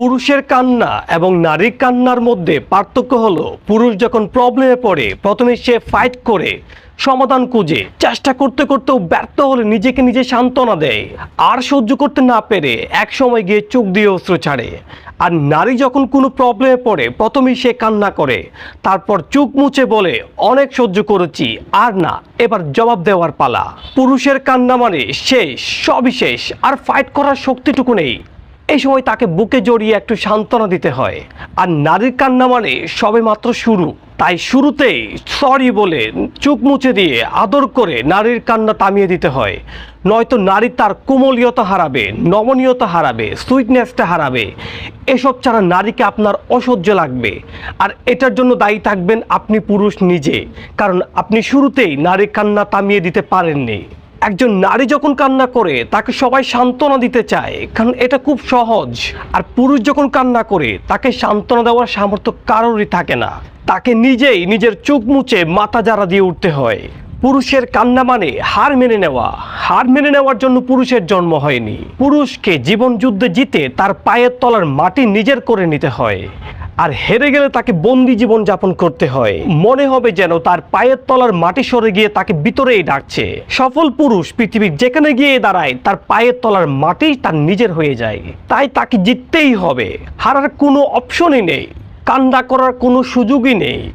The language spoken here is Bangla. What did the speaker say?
পুরুষের কান্না এবং নারীর কান্নার মধ্যে পার্থক্য হলো, পুরুষ যখন প্রবলেমে পড়ে প্রথমে সে ফাইট করে, সমাধান খুঁজে, চেষ্টা করতে করতেও ব্যর্থ হলে নিজেকে নিজে সান্ত্বনা দেয়, আর সহ্য করতে না পেরে এক সময় গিয়ে চোখ দিয়ে অস্ত্র ছাড়ে। আর নারী যখন কোনো প্রবলেমে পড়ে, প্রথমেই সে কান্না করে, তারপর চোখ মুছে বলে, অনেক সহ্য করেছি, আর না, এবার জবাব দেওয়ার পালা। পুরুষের কান্না মানে শেষ, সবই শেষ, আর ফাইট করার শক্তিটুকু নেই। এই সময় তাকে বুকে জড়িয়ে একটু সান্ত্বনা দিতে হয়। আর নারীর কান্না মানে সবে মাত্র শুরু। তাই শুরুতেই সরি বলে চোখ মুছে দিয়ে আদর করে নারীর কান্না থামিয়ে দিতে হয়। নয়তো নারী তার কোমলীয়তা হারাবে, নমনীয়তা হারাবে সুইটনেসটা হারাবে। এসব ছাড়া নারীকে আপনার অসহ্য লাগবে। আর এটার জন্য দায়ী থাকবেন আপনি পুরুষ নিজে। কারণ আপনি শুরুতেই নারীর কান্না থামিয়ে দিতে পারেননি। একজন নারী যখন কান্না করে, তাকে সবাই সান্ত্বনা দিতে চায়, কারণ এটা খুব সহজ। আর পুরুষ যখন কান্না করে, তাকে সান্ত্বনা দেওয়ার সামর্থ্য কারোরই থাকে না। তাকে নিজেই নিজের চোখ মুছে মাথা জারা দিয়ে উঠতে হয়। পুরুষের কান্না মানে হার মেনে নেওয়া। হার মেনে নেওয়ার জন্য পুরুষের জন্ম হয়নি। পুরুষকে জীবন যুদ্ধে জিতে তার পায়ের তলার মাটি নিজের করে নিতে হয়। আর হেরে গেলে তাকে বন্দি জীবন যাপন করতে হয়। মনে হবে যেন তার পায়ের তলার মাটি সরে গিয়ে তাকে ভিতরেই ডাকছে। সফল পুরুষ পৃথিবীর যেখানে গিয়ে দাঁড়ায়, তার পায়ের তলার মাটি তার নিজের হয়ে যায়। তাই তাকে জিততেই হবে। হারার কোনো অপশনই নেই। কান্দা করার কোনো সুযোগই নেই।